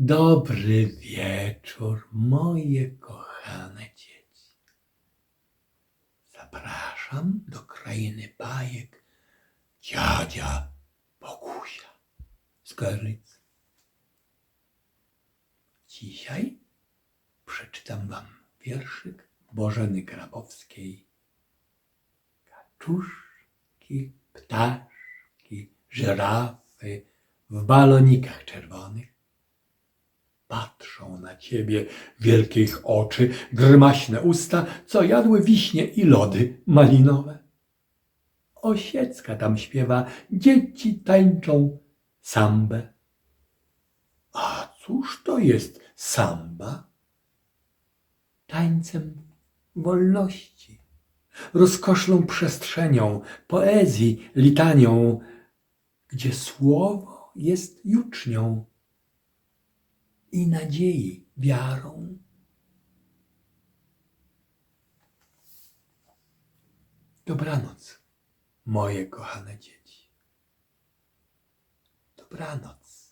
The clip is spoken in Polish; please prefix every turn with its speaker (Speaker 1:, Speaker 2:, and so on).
Speaker 1: Dobry wieczór, moje kochane dzieci. Zapraszam do krainy bajek dziadzia Bogusia z Gorlic. Dzisiaj przeczytam wam wierszyk Bożeny Grabowskiej. Kaczuszki, ptaszki, żyrafy w balonikach czerwonych na ciebie wielkie ich oczy, grymaśne usta, co jadły wiśnie i lody malinowe. Osiecka tam śpiewa, dzieci tańczą sambę. A cóż to jest samba? Tańcem wolności, rozkoszną przestrzenią, poezji, litanią, gdzie słowo jest jucznią i nadziei wiarą. Dobranoc, moje kochane dzieci. Dobranoc.